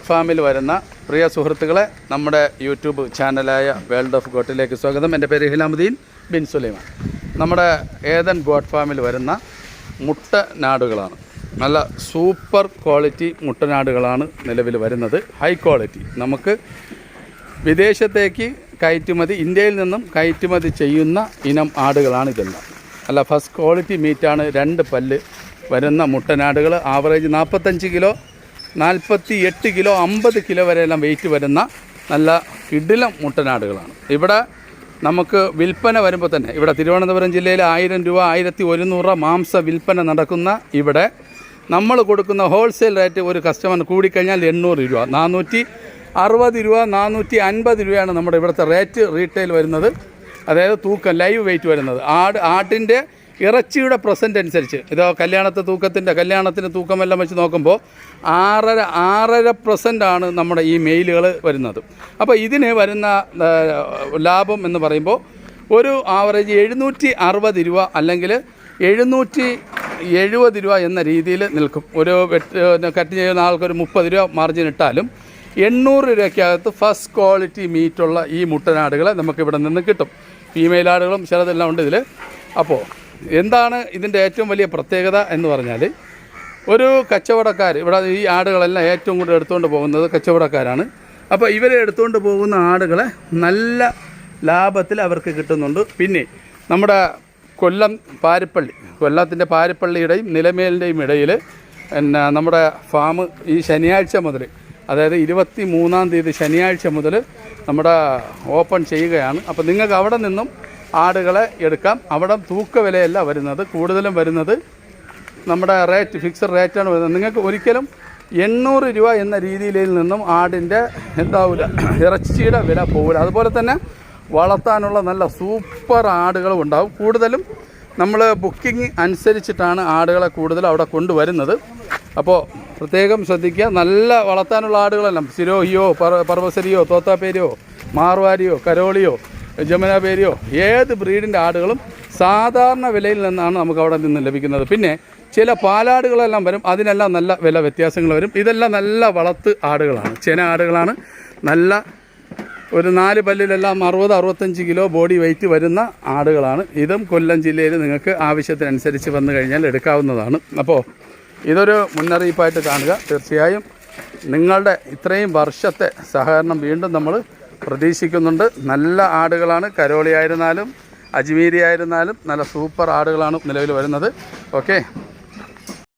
ഫാമിൽ വരുന്ന പ്രിയ സുഹൃത്തുക്കളെ നമ്മുടെ യൂട്യൂബ് ചാനലായ വേൾഡ് ഓഫ് ഗോട്ടിലേക്ക് സ്വാഗതം. എന്റെ പേര് ഹിലാമുദ്ദീൻ ബിൻ സുലൈമാൻ. നമ്മുടെ ഏതൻ ഗോട്ട് ഫാമിൽ വരുന്ന മുട്ടനാടുകളാണ് നല്ല സൂപ്പർ ക്വാളിറ്റി മുട്ടനാടുകളാണ് നിലവിൽ വരുന്നത്. High quality. നമുക്ക് വിദേശത്തേക്ക് കയറ്റുമതി ഇന്ത്യയിൽ നിന്നും കയറ്റുമതി ചെയ്യുന്ന ഇനം ആടുകളാണ് ഇതെല്ലാം. അല്ല ഫസ്റ്റ് ക്വാളിറ്റി മീറ്റാണ് രണ്ട് പല്ല് വരുന്ന മുട്ടനാടുകൾ ആവറേജ് നാൽപ്പത്തഞ്ച് കിലോ നാൽപ്പത്തി എട്ട് കിലോ അമ്പത് കിലോ വരെയെല്ലാം വെയിറ്റ് വരുന്ന നല്ല കിടിലം മുട്ടനാടുകളാണ്. ഇവിടെ നമുക്ക് വിൽപ്പന വരുമ്പോൾ തന്നെ ഇവിടെ തിരുവനന്തപുരം ജില്ലയിൽ ആയിരം രൂപ ആയിരത്തി ഒരുന്നൂറ് മാംസ വിൽപ്പന നടക്കുന്ന ഇവിടെ നമ്മൾ കൊടുക്കുന്ന ഹോൾസെയിൽ റേറ്റ് ഒരു കസ്റ്റമർ കൂടിക്കഴിഞ്ഞാൽ എണ്ണൂറ് രൂപ. നാനൂറ്റി അറുപത് രൂപ നാനൂറ്റി അൻപത് രൂപയാണ് നമ്മുടെ ഇവിടുത്തെ റേറ്റ് റീറ്റെയിൽ വരുന്നത്. അതായത് തൂക്കം ലൈവ് വെയിറ്റ് വരുന്നത്. ആട് ആട്ടിന്റെ ഇറച്ചിയുടെ പ്രസന്റ് അനുസരിച്ച്. ഇതോ കല്യാണത്തെ തൂക്കത്തിന്റെ കല്യാണത്തിന് തൂക്കമെല്ലാം വെച്ച് നോക്കുമ്പോൾ ആറര ആറര ആണ് നമ്മുടെ ഈ മെയിലുകൾ വരുന്നത്. അപ്പോൾ ഇതിന് വരുന്ന ലാഭം എന്ന് പറയുമ്പോൾ ഒരു ആവറേജ് എഴുന്നൂറ്റി അറുപത് രൂപ അല്ലെങ്കിൽ എഴുന്നൂറ്റി എഴുപത് രൂപ എന്ന രീതിയിൽ നിൽക്കും. ഒരു കട്ട് ചെയ്യുന്ന ആൾക്കൊരു മുപ്പത് രൂപ മാർജിൻ ഇട്ടാലും എണ്ണൂറ് രൂപയ്ക്കകത്ത് ഫസ്റ്റ് ക്വാളിറ്റി മീറ്റുള്ള ഈ മുട്ടനാടുകളെ നമുക്ക് ഇവിടെ നിന്ന് കിട്ടും. ഫീമെയിൽ ആടുകളും ചിലതെല്ലാം ഉണ്ട് ഇതിൽ അപ്പോൾ എന്താണ് ഇതിന്റെ ഏറ്റവും വലിയ പ്രത്യേകത എന്ന് പറഞ്ഞാൽ ഒരു കച്ചവടക്കാർ ഇവിടെ ഈ ആടുകളെല്ലാം ഏറ്റവും കൂടുതൽ എടുത്തുകൊണ്ട് പോകുന്നത് കച്ചവടക്കാരാണ്. അപ്പോൾ ഇവരെ എടുത്തുകൊണ്ട് പോകുന്ന ആടുകളെ നല്ല ലാഭത്തിൽ അവർക്ക് കിട്ടുന്നുണ്ട്. പിന്നെ നമ്മുടെ കൊല്ലം പാരിപ്പള്ളി കൊല്ലത്തിന്റെ പാരിപ്പള്ളിയുടെയും നിലമേലിന്റെയും ഇടയിൽ പിന്നെ നമ്മുടെ ഫാം ഈ ശനിയാഴ്ച മുതൽ അതായത് ഇരുപത്തി മൂന്നാം തീയതി ശനിയാഴ്ച മുതൽ നമ്മുടെ ഓപ്പൺ ചെയ്യുകയാണ്. അപ്പോൾ നിങ്ങൾക്ക് അവിടെ നിന്നും ആടുകളെ എടുക്കാം. അവിടെ തൂക്ക വിലയല്ല വരുന്നത്. കൂടുതലും വരുന്നത് നമ്മുടെ റേറ്റ് ഫിക്സഡ് റേറ്റാണ് വരുന്നത്. നിങ്ങൾക്ക് ഒരിക്കലും എണ്ണൂറ് രൂപ എന്ന രീതിയിൽ നിന്നും ആടിന്റെ എന്താവില്ല ഇറച്ചിയുടെ വില പോകില്ല അതുപോലെ തന്നെ വളർത്താനുള്ള നല്ല സൂപ്പർ ആടുകളും ഉണ്ടാവും. കൂടുതലും നമ്മൾ ബുക്കിംഗ് അനുസരിച്ചിട്ടാണ് ആടുകളെ കൂടുതൽ അവിടെ കൊണ്ടുവരുന്നത്. അപ്പോൾ പ്രത്യേകം ശ്രദ്ധിക്കുക നല്ല വളർത്താനുള്ള ആടുകളെല്ലാം സിരോഹിയോ പർവസരിയോ തോത്താപ്പേരിയോ മാർവാരിയോ കരോളിയോ ജമുനാപേരിയോ ഏത് ബ്രീഡിന്റെ ആടുകളും സാധാരണ വിലയിൽ നിന്നാണ് നമുക്ക് അവിടെ നിന്ന് ലഭിക്കുന്നത്. പിന്നെ ചില പാലാടുകളെല്ലാം വരും. അതിനെല്ലാം നല്ല വില വ്യത്യാസങ്ങൾ വരും. ഇതെല്ലാം നല്ല വളർത്ത് ആടുകളാണ്. ചെന ആടുകളാണ്. നല്ല ഒരു നാല് പല്ലിലെല്ലാം അറുപത് അറുപത്തഞ്ച് കിലോ ബോഡി വെയിറ്റ് വരുന്ന ആടുകളാണ്. ഇതും കൊല്ലം ജില്ലയിൽ നിങ്ങൾക്ക് ആവശ്യത്തിനനുസരിച്ച് വന്നു കഴിഞ്ഞാൽ എടുക്കാവുന്നതാണ്. അപ്പോൾ ഇതൊരു മുന്നറിയിപ്പായിട്ട് കാണുക. തീർച്ചയായും നിങ്ങളുടെ ഇത്രയും വർഷത്തെ സഹകരണം വീണ്ടും നമ്മൾ പ്രതീക്ഷിക്കുന്നുണ്ട്. നല്ല ആടുകളാണ്. കരോളി ആയിരുന്നാലും അജ്മീരി ആയിരുന്നാലും നല്ല സൂപ്പർ ആടുകളാണ് നിലവിൽ വരുന്നത്. ഓക്കെ